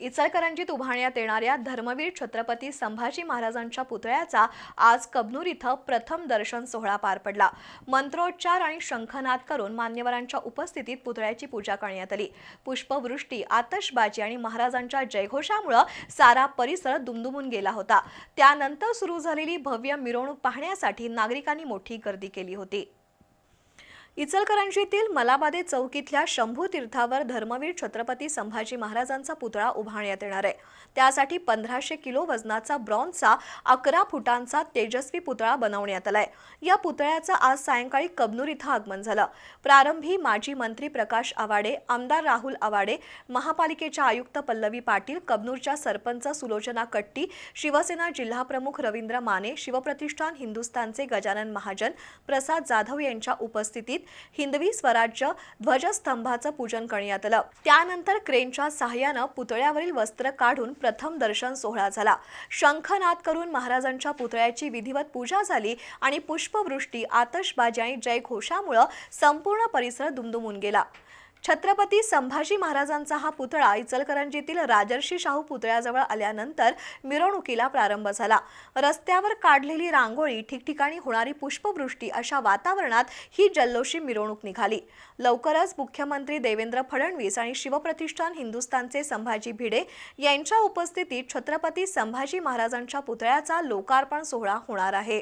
इचलकरंजीत उभारण्यात येणाऱ्या धर्मवीर छत्रपती संभाजी महाराजांच्या पुतळ्याचा आज कबनूर इथं प्रथम दर्शन सोहळा पार पडला. मंत्रोच्चार आणि शंखनाद करून मान्यवरांच्या उपस्थितीत पुतळ्याची पूजा करण्यात आली. पुष्पवृष्टी आतषबाजी आणि महाराजांच्या जयघोषामुळं सारा परिसर दुमदुमून गेला होता. त्यानंतर सुरू झालेली भव्य मिरवणूक पाहण्यासाठी नागरिकांनी मोठी गर्दी केली होती. इचलकरंजीतील मलाबादे चौकीतल्या शंभू तीर्थावर धर्मवीर छत्रपती संभाजी महाराजांचा पुतळा उभारण्यात येणार आहे. त्यासाठी पंधराशे किलो वजनाचा ब्रॉन्झचा अकरा फुटांचा तेजस्वी पुतळा बनवण्यात आलाय. या पुतळ्याचं आज सायंकाळी कबनूर इथं आगमन झालं. प्रारंभी माजी मंत्री प्रकाश आवाडे आमदार राहुल आवाडे महापालिकेच्या आयुक्त पल्लवी पाटील कबनूरच्या सरपंच सुलोचना कट्टी शिवसेना जिल्हाप्रमुख रवींद्र माने शिवप्रतिष्ठान हिंदुस्थानचे गजानन महाजन प्रसाद जाधव यांच्या उपस्थितीत हिंदवी स्वराज्य ध्वजस्तंभाचं पूजन करण्यात आलं. त्यानंतर क्रेनच्या सहाय्यानं पुतळ्यावरील वस्त्र काढून प्रथम दर्शन सोहळा झाला. शंखनाद करून महाराजांच्या पुतळ्याची विधिवत पूजा झाली आणि पुष्पवृष्टी आतषबाजी आणि जयघोषामुळं संपूर्ण परिसर दुमदुमून गेला. छत्रपती संभाजी महाराजांचा हा पुतळा इचलकरंजीतील राजर्षी शाहू पुतळ्याजवळ आल्यानंतर मिरवणुकीला प्रारंभ झाला. रस्त्यावर काढलेली रांगोळी ठिकठिकाणी होणारी पुष्पवृष्टी अशा वातावरणात ही जल्लोषी मिरवणूक निघाली. लवकरच मुख्यमंत्री देवेंद्र फडणवीस आणि शिवप्रतिष्ठान हिंदुस्थानचे संभाजी भिडे यांच्या उपस्थितीत छत्रपती संभाजी महाराजांच्या पुतळ्याचा लोकार्पण सोहळा होणार आहे.